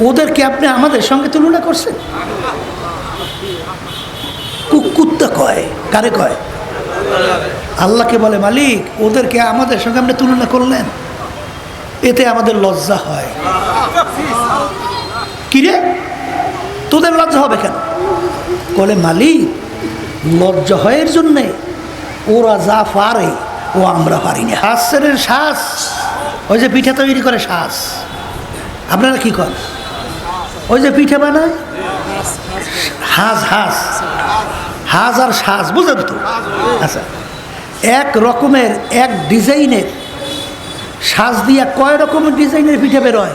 ওদেরকে আপনি আমাদের সঙ্গে তুলনা করছেন? কু- কুত্তা কয়? কারে কয়? আল্লাহকে বলে, মালিক, ওদেরকে আমাদের সঙ্গে আপনি তুলনা করলেন। এতে আমাদের লজ্জা হয়। কিরে তোদের লজ্জা হবে কেন? বলে, মালিক, লজ্জা হয় এর জন্যে। ওরা যা পারে, ও আমরা পারি না। হাঁসের শ্বাস ওই যে পিঠা তৈরি করে শ্বাস আপনারা কি করেন ওই যে পিঠে বানায়? হাঁস হাঁস। হাঁস আর সাজ বুঝলেন তো? আচ্ছা এক রকমের, এক ডিজাইনের সাজ দিয়া কয় রকমের ডিজাইনের পিঠে বেরোয়?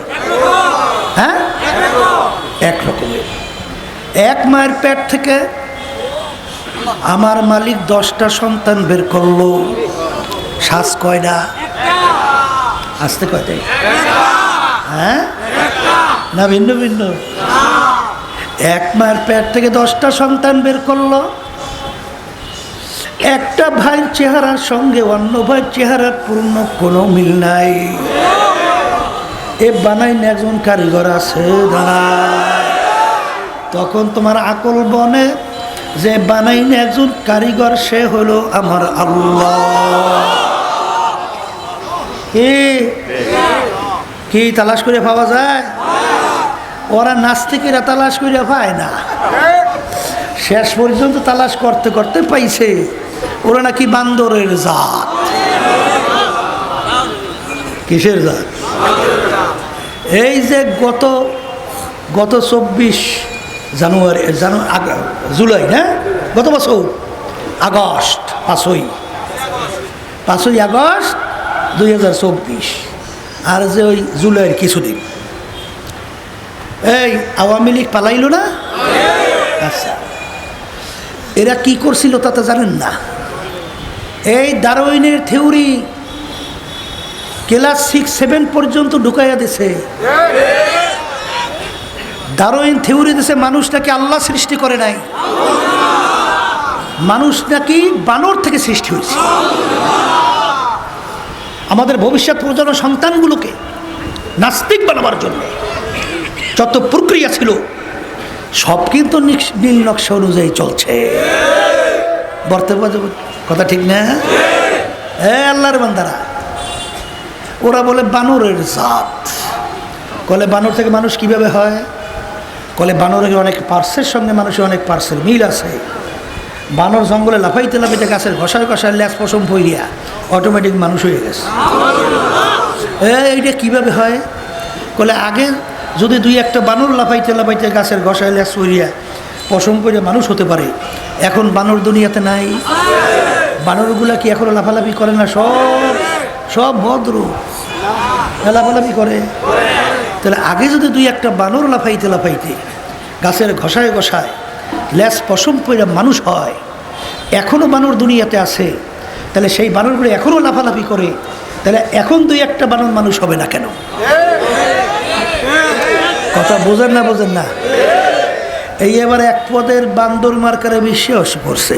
হ্যাঁ? এক রকমের। এক মায়ের পেট থেকে আমার মালিক দশটা সন্তান বের করল। শ্বাস কয়টা আসতে কয়টাই হ্যাঁ? না, ভিন্ন ভিন্ন। এক মায়ের পেট থেকে দশটা সন্তান বের করল। একটা ভাইয়ের চেহারার সঙ্গে অন্য ভাইয়ের চেহারার পূর্ণ কোনো মিল নাই। এ বানাই না একজন কারিগর আছে তখন তোমার আকল বনে যে বানাই না একজন কারিগর, সে হলো আমার আল্লাহ। কি তালাশ করে পাওয়া যায়? ওরা নাস্তিকেরা তালাশ করে পায় না। শেষ পর্যন্ত তালাশ করতে করতে পাইছে। ওরা নাকি বান্দরের জাত। কিসের জাত? এই যে গত গত চব্বিশ জানুয়ারি, জানু জুলাই না গত বছর, আগস্ট, পাঁচই। পাঁচই আগস্ট দুই হাজার চব্বিশ। আর যে ওই জুলাইয়ের কিছুদিন। এই, আওয়ামী লীগ পালাইল না? আচ্ছা। এরা কি করছিল তা তো জানেন না। এই দারোইনের থিওরি ক্লাস সিক্স, সেভেন পর্যন্ত ঢুকাইয়া দিছে। দারোইন থিওরি দিছে, মানুষ নাকি আল্লাহ সৃষ্টি করে নাই। মানুষ নাকি বানর থেকে সৃষ্টি হয়েছে। আমাদের ভবিষ্যৎ প্রজন্ম সন্তানগুলোকে নাস্তিক বানাবার জন্য। যত প্রক্রিয়া ছিল, সব কিন্তু নীল নকশা অনুযায়ী চলছে। বর্তমান কথা ঠিক না? হ্যাঁ আল্লাহর বান্দারা, ওরা বলে বানরের জাত। কলে বানর থেকে মানুষ কীভাবে হয়? কলে বানরের অনেক পার্সের সঙ্গে মানুষের অনেক পার্সের মিল আছে। বানর জঙ্গলে লাফাইতে লাফাইতে গাছের ঘষায় ঘষায় ল্যাস পশম ফইরিয়া অটোমেটিক মানুষ হয়ে গেছে। এইটা কীভাবে হয়? কলে আগে যদি দুই একটা বানর লাফাইতে লাফাইতে গাছের ঘষায় ল্যাস ফইরিয়া পশম করে মানুষ হতে পারে, এখন বানর দুনিয়াতে নাই। বানরগুলা কি এখনও লাফালাফি করে না? সব সব ভদ্র। লাফালাফি করে। তাহলে আগে যদি দুই একটা বানর লাফাইতে লাফাইতে গাছের ঘষায় ঘষায় ল্যাস পশম পইরা মানুষ হয় এখনও বানর দুনিয়াতে আছে, তাহলে সেই বানরগুলো এখনও লাফালাফি করে, তাহলে এখন দুই একটা বানর মানুষ হবে না কেন? কথা বোঝেন না বোঝেন না। এই এবার এক পদের বান্দর মার্কারে বিশ্বাস করছে।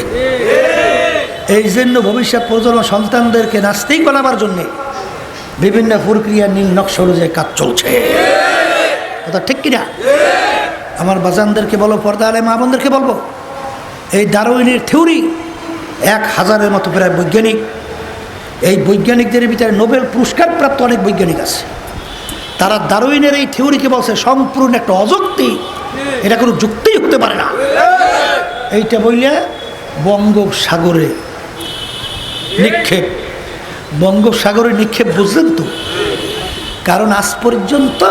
এই জন্য ভবিষ্যৎ প্রজন্ম সন্তানদেরকে নাস্তিক বানাবার জন্যে বিভিন্ন প্রক্রিয়া, নীল নকশা অনুযায়ী কাজ চলছে। কথা ঠিক কিনা? আমার বাজানদেরকে বলো, পর্দা আলে মা বোনদেরকে বলব, এই দারোইনের থিওরি এক হাজারের মতো প্রায় বৈজ্ঞানিক। এই বৈজ্ঞানিকদের ভিতরে নোবেল পুরস্কার প্রাপ্ত অনেক বৈজ্ঞানিক আছে। তারা দারুইনের এই থিওরিকে বলছে সম্পূর্ণ একটা অযুক্তি। এটা কোনো যুক্তিই হতে পারে না। এইটা বললে বঙ্গোপসাগরে নিক্ষেপ। বঙ্গোপসাগরে নিক্ষেপ বুঝলেন তো? কারণ আজ পর্যন্ত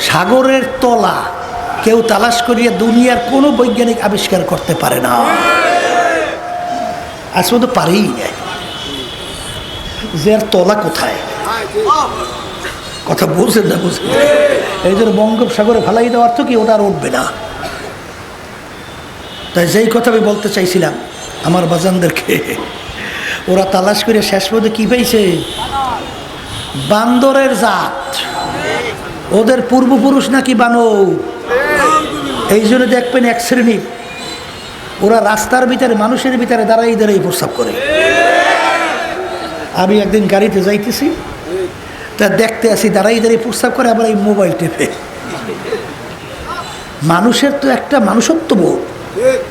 সাগরের তলা কেউ তালাশ করিয়া দুনিয়ার কোনো বৈজ্ঞানিক আবিষ্কার করতে পারে না। আজ পর্যন্ত পারেই না যে আর তলা কোথায়? কথা বলছেন না বুঝছেন এই জন্য বঙ্গোপসাগরে ফেলাই দেওয়ার অর্থ কি? ওটা আর উঠবে না। তাই যেই কথা আমি বলতে চাইছিলাম, আমার বাজানদেরকে, ওরা তালাশ করে শেষ পর্যন্ত কী পেয়েছে? বান্দরের জাত। ওদের পূর্বপুরুষ নাকি বানর এই জন্য দেখবেন এক শ্রেণি ওরা রাস্তার ভিতরে, মানুষের ভিতরে দাঁড়াই দাঁড়াই প্রস্রাব করে। আমি একদিন গাড়িতে যাইতেছি তা দেখতে আসি, দাঁড়াই দাঁড়িয়ে প্রস্রাব করে আবার এই মোবাইল টেপে। মানুষের তো একটা মানুষত্ব বোধ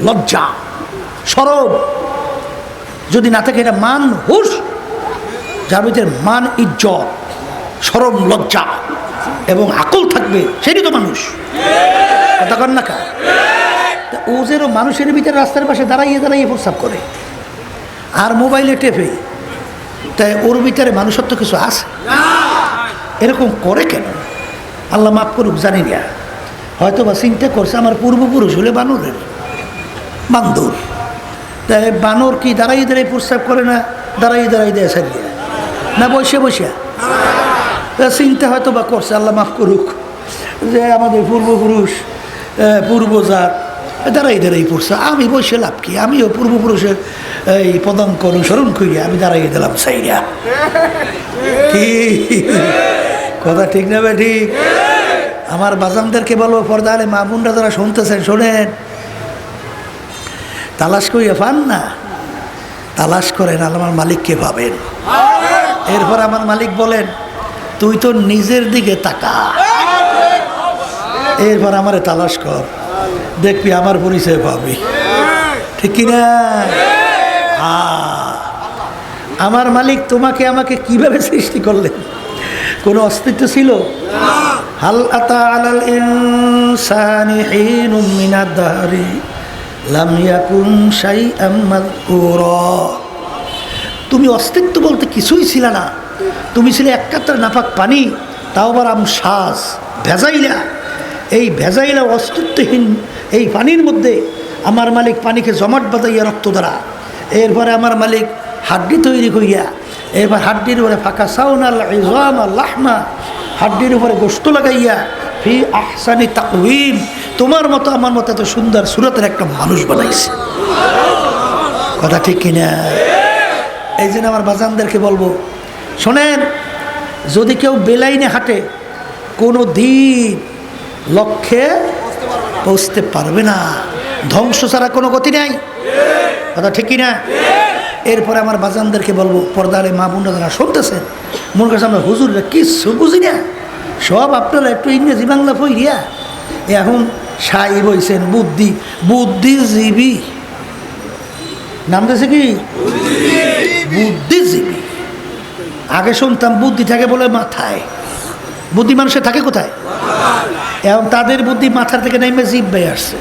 লজ্জা, সরব। যদি না থাকে এটা মান হুশ যার ভিতরে মান ইজ্জত, সরম, লজ্জা এবং আকল থাকবে সেটাই তো মানুষ। কথা ও যেন মানুষের ভিতরে রাস্তার পাশে দাঁড়াইয়ে দাঁড়াইয়ে প্রস্তাব করে। আর মোবাইলে টেপে, তাই ওর ভিতরে মানুষত্ব কিছু আছে? এরকম করে কেন? আল্লাহ মাফ করুক, জানি না। হয়তো বা চিন্তা করছে, আমার পূর্বপুরুষ হলে বানরের। বান্দর। তাই বানর কি দাঁড়াই দাঁড়াই প্রস্তাব করে না? দাঁড়াই দাঁড়াই দেয় সারিয়ে না, বসে বসে। তা চিন্তা হয়তো বা করছে, আল্লাহ মাফ করুক। যে আমাদের পূর্বপুরুষ পূর্বজাত দাঁড়াই দাঁড়াই পড়ছে। আমি বসে লাভ কি? আমিও পূর্বপুরুষের এই পদাঙ্ক অনুসরণ করি আমি দাঁড়াই দিলাম সাইরা কি? কথা ঠিক না বে ঠিক আমার বাজানদেরকে বলব মা বোনরা যারা শুনতেছেন, শোনেন। তালাশ করিয়া পান না? তালাশ করেন, আমার মালিককে পাবেন। এরপর আমার মালিক বলেন, তুই তো নিজের দিকে তাকা। এরপর আমারে তালাশ কর। দেখবি আমার পরিচয় পাবি। ঠিক কিনা? আমার মালিক তোমাকে আমাকে কীভাবে সৃষ্টি করলেন কোনো অস্তিত্ব ছিল? হাল আতা তুমি অস্তিত্ব বলতে কিছুই ছিল না। তুমি ছিলে এক কাতরা নাপাক পানি, তাও আবার আম শ্বাস ভেজাইলা। এই ভেজাইলা অস্তিত্বহীন এই পানির মধ্যে আমার মালিক পানিকে জমাট বাঁধাইয়া রক্ত দ্বারা। এরপরে আমার মালিক হাড্ডি তৈরি করিয়া এরপর হাড্ডির উপরে ফাঁকা সাউনাল ইজাম আল লাহমা, হাড্ডির উপরে গোস্ত লাগাইয়া, ফি আহসানি তাকউইম তোমার মতো আমার মতো এত সুন্দর সুরতের একটা মানুষ বানাইছে। কথা ঠিক কিনা? এই জন্য আমার বাজানদেরকে বলব, শোনেন, যদি কেউ বেলাইনে হাঁটে কোনো দিন লক্ষ্যে পৌঁছতে পারবে না। ধ্বংস ছাড়া কোনো গতি নাই। কথা ঠিক কিনা? এরপরে আমার বাজানদেরকে বলব, পর্দারে মা বোনরা যারা শুনতেছেন মনে করছে আমরা হুজুররা কিছু বুঝি না। সব আপনারা একটু ইংরেজি বাংলা পইরিয়া এখন সাই বইছেন, বুদ্ধি, বুদ্ধিজীবী। নাম দিয়েছে কি? বুদ্ধিজীবী। আগে শুনতাম বুদ্ধি থাকে বলে মাথায়। বুদ্ধি মানুষের থাকে কোথায়? এবং তাদের বুদ্ধি মাথার থেকে নেমে জিব্বাই আসছে।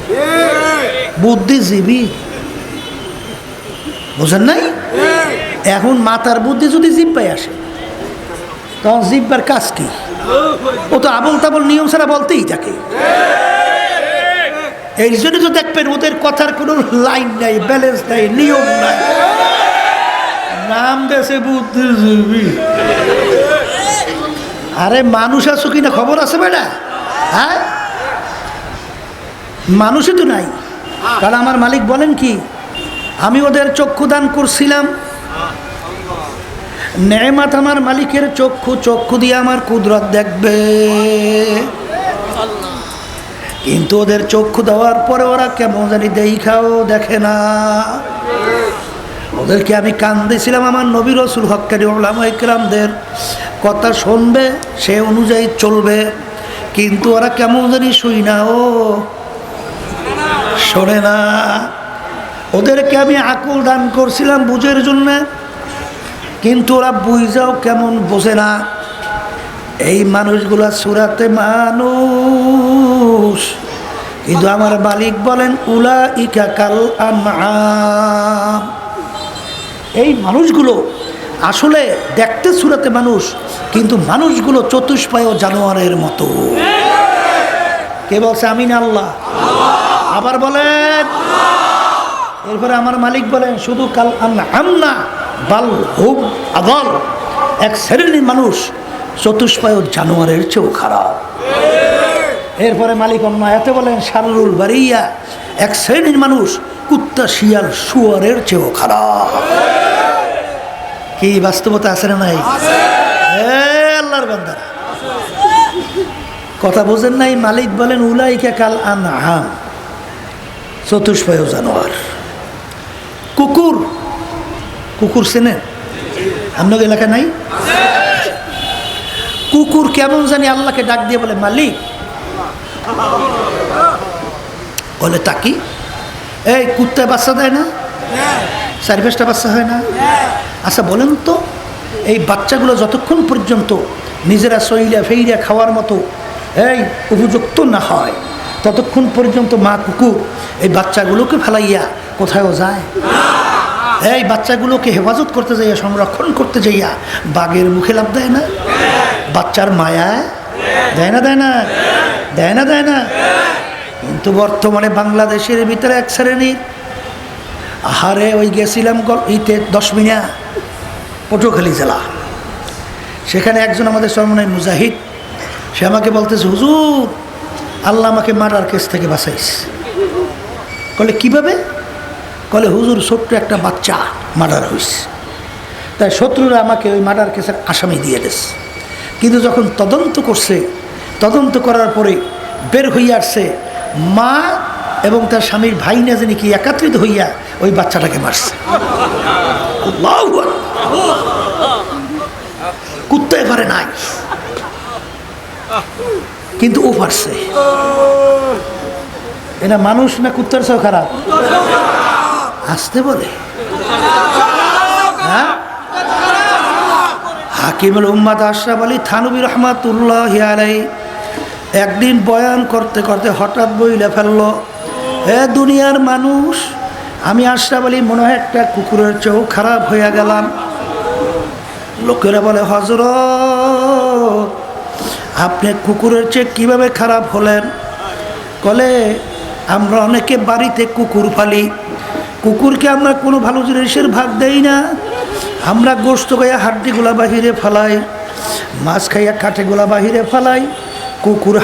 বুদ্ধিজীবী। বুঝেন নাই? এখন মাথার বুদ্ধি যদি জিব্বাই আসে, তখন জিব্বার কাজ কি? ও তো আবল তাবল নিয়ম ছাড়া বলতেই থাকে। এই জন্য তো দেখবেন ওদের কথার কোনো লাইন নাই ব্যালেন্স নাই, নিয়ম নাই। নাম দেশে বুদ্ধিজীবী। আরে মানুষ আছো কিনা খবর আছে বেটা? হ্যাঁ? মানুষই তো নাই। কারণ আমার মালিক বলেন কি, আমি ওদের চক্ষু দান করছিলাম নেমাত আমার মালিকের চক্ষু চক্ষু দিয়ে আমার কুদরত দেখবে। কিন্তু ওদের চক্ষু দেওয়ার পরে ওরা কেমন জানি দেখাও দেখে না। ওদেরকে আমি কান দিয়েছিলাম আমার নবী রসুল হকারি ওলামা ইকরামদের কথা শুনবে, সে অনুযায়ী চলবে। কিন্তু ওরা কেমন জানি শুই না, ও শোনে না। ওদেরকে আমি আকুল দান করছিলাম বুঝের জন্যে। কিন্তু ওরা বুঝাও কেমন বোঝে না। এই মানুষগুলা সুরাতে মানুষ। কিন্তু আমার মালিক বলেন উলা ইকা কাল এই মানুষগুলো আসলে দেখতে সুরাতে মানুষ, কিন্তু মানুষগুলো চতুষ্পায় জানোয়ারের মতো। কে বলছে, আমিন আল্লাহ? আবার বলেন। এরপরে আমার মালিক বলেন, শুধু কাল আমনা বাল হুম আদল। এক শ্রেণির মানুষ চতুষ্পায় জানোয়ারের চেয়েও খারাপ। এরপরে মালিক অন্য এতে বলেন সারুল বাড়িয়া এক শ্রেণির মানুষ কুত্তা শিয়াল শুয়ারের চেয়েও খারাপ। কি বাস্তবতা আছে না নাই? আল্লাহর বান্দারা কথা বোঝেন নাই মালিক বলেন উলাইকা কাল আনহাম চতুষ্পায় জানোয়ার। কুকুর কুকুর চেনেন আপনার এলাকা নাই? কুকুর কেমন জানি আল্লাহকে ডাক দিয়ে বলে, মালিক। বলে তাকি এই, কুত্তায় বাচ্চা দেয় না? চারি পাঁচটা বাচ্চা হয় না? আচ্ছা বলেন তো, এই বাচ্চাগুলো যতক্ষণ পর্যন্ত নিজেরা সইলা ফেইরা খাওয়ার মতো, এই উপযুক্ত না হয়, ততক্ষণ পর্যন্ত মা কুকুর এই বাচ্চাগুলোকে ফেলাইয়া কোথায়ও যায়? এই বাচ্চাগুলোকে হেফাজত করতে যাইয়া, সংরক্ষণ করতে যাইয়া বাঘের মুখে লাভ দেয় না? বাচ্চার মায়া দেয় না দেয় না? দেয় না দেয় না? কিন্তু বর্তমানে বাংলাদেশের ভিতরে এক শ্রেণির, আহারে ওই গেছিলাম ইতে দশ মিনা পটুয়াখালী জেলা। সেখানে একজন আমাদের সরমনাই মুজাহিদ, সে আমাকে বলতেছে, হুজুর, আল্লাহ আমাকে মারার কেস থেকে বাঁচাইস বলে কীভাবে? বলে হুজুর ছোট্ট একটা বাচ্চা মার্ডার হইস তাই শত্রুরা আমাকে ওই মার্ডার কেসের আসামি দিয়ে দিস কিন্তু যখন তদন্ত করছে, তদন্ত করার পরে বের হইয়া আসছে, মা এবং তার স্বামীর ভাই না জানি কি একাত্রিত হইয়া ওই বাচ্চাটাকে মারছে। কুত্তায় পারে নাই। কিন্তু ও পারছে। এটা মানুষ না কুত্তার চেয়েও খারাপ? আসতে বলে? হ্যাঁ? হাকিমুল উম্মাদ আশরাফ আলী থানবী রহমাতুল্লাহ আলাই একদিন বয়ান করতে করতে হঠাৎ বইলে ফেলল হে দুনিয়ার মানুষ, আমি আশরাফ আলী মনে হয় একটা কুকুরের চেয়েও খারাপ হইয়া গেলাম। লোকেরা বলে হজরত আপনি কুকুরের চেয়ে কীভাবে খারাপ হলেন? কলে, আমরা অনেকে বাড়িতে কুকুর পালি কুকুরকে আমরা কোনো ভালো জিনিসের ভাগ দেই না। আমরা গোস্ত খাইয়া হাড্ডিগুলা বাহিরে ফেলাই, মাছ খাইয়া কাঠে গোলা বাহিরে ফেলাই, কুকুর